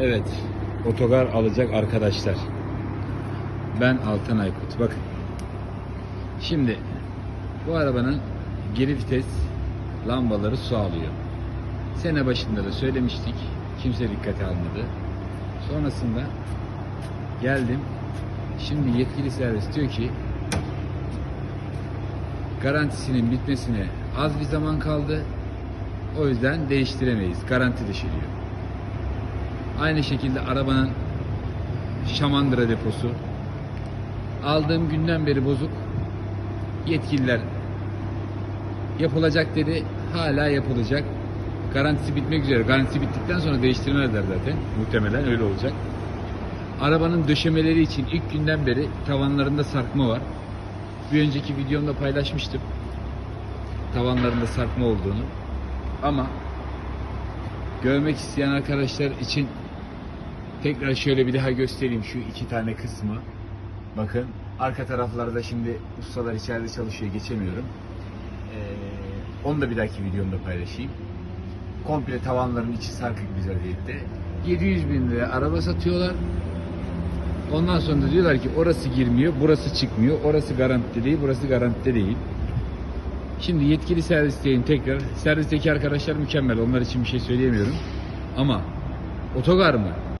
Evet, otogar alacak arkadaşlar. Ben Altan Aykut. Bakın. Şimdi bu arabanın geri vites lambaları su alıyor. Sene başında da söylemiştik. Kimse dikkate almadı. Sonrasında geldim. Şimdi yetkili servis diyor ki garantisinin bitmesine az bir zaman kaldı. O yüzden değiştiremeyiz. Garanti dışı diyor. Aynı şekilde arabanın şamandıra deposu. Aldığım günden beri bozuk. Yetkililer yapılacak dedi. Hala yapılacak. Garantisi bitmek üzere. Garantisi bittikten sonra değiştirmezler zaten. Muhtemelen öyle olacak. Arabanın döşemeleri için ilk günden beri tavanlarında sarkma var. Bir önceki videomda paylaşmıştım. Tavanlarında sarkma olduğunu. Ama görmek isteyen arkadaşlar için tekrar şöyle bir daha göstereyim şu iki tane kısmı. Bakın arka taraflarda şimdi ustalar içeride çalışıyor geçemiyorum. Ee, onu da bir dahaki videomda paylaşayım. Komple tavanların içi sarkık bir vaziyette. 700 bin liraya araba satıyorlar. Ondan sonra da diyorlar ki orası girmiyor, burası çıkmıyor, orası garantide değil, burası garantide değil. Şimdi yetkili servisteyim tekrar. Servisteki arkadaşlar mükemmel. Onlar için bir şey söyleyemiyorum. Ama otogar mı?